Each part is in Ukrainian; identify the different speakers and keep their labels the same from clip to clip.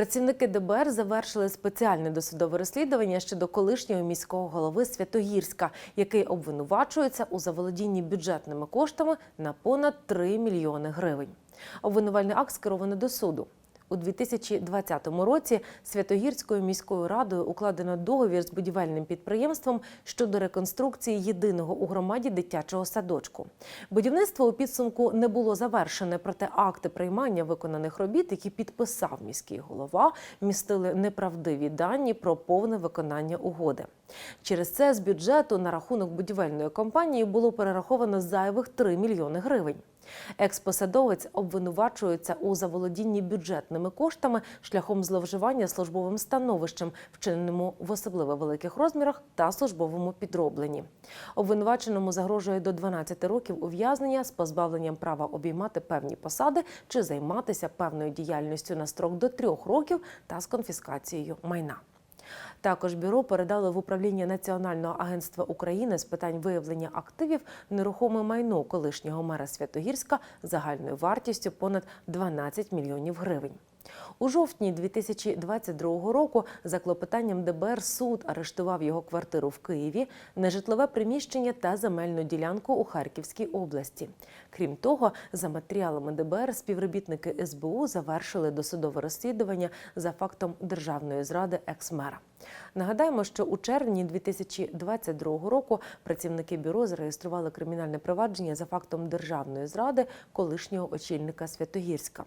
Speaker 1: Працівники ДБР завершили спеціальне досудове розслідування щодо колишнього міського голови Святогірська, який обвинувачується у заволодінні бюджетними коштами на понад 3 мільйони гривень. Обвинувальний акт скеровано до суду. У 2020 році Святогірською міською радою укладено договір з будівельним підприємством щодо реконструкції єдиного у громаді дитячого садочку. Будівництво у підсумку не було завершене, проте акти приймання виконаних робіт, які підписав міський голова, містили неправдиві дані про повне виконання угоди. Через це з бюджету на рахунок будівельної компанії було перераховано зайвих 3 мільйони гривень. Експосадовець обвинувачується у заволодінні бюджетними коштами шляхом зловживання службовим становищем, вчиненому в особливо великих розмірах та службовому підробленні. Обвинуваченому загрожує до 12 років ув'язнення з позбавленням права обіймати певні посади чи займатися певною діяльністю на строк до трьох років та з конфіскацією майна. Також бюро передали в управління Національного агентства України з питань виявлення активів нерухоме майно колишнього мера Святогірська загальною вартістю понад 12 мільйонів гривень. У жовтні 2022 року за клопотанням ДБР суд арештував його квартиру в Києві, нежитлове приміщення та земельну ділянку у Харківській області. Крім того, за матеріалами ДБР співробітники СБУ завершили досудове розслідування за фактом державної зради екс-мера. Нагадаємо, що у червні 2022 року працівники бюро зареєстрували кримінальне провадження за фактом державної зради колишнього очільника Святогірська.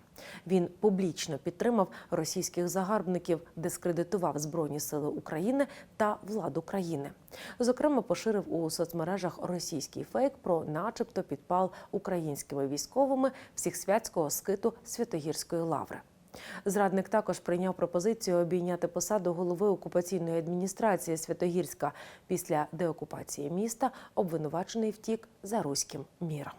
Speaker 1: Він публічно підтримав російських загарбників, дискредитував Збройні Сили України та владу країни. Зокрема, поширив у соцмережах російський фейк про, начебто, підпал українськими військовими всіхсвятського скиту Святогірської лаври. Зрадник також прийняв пропозицію обійняти посаду голови окупаційної адміністрації Святогірська. Після деокупації міста обвинувачений втік за руським міром.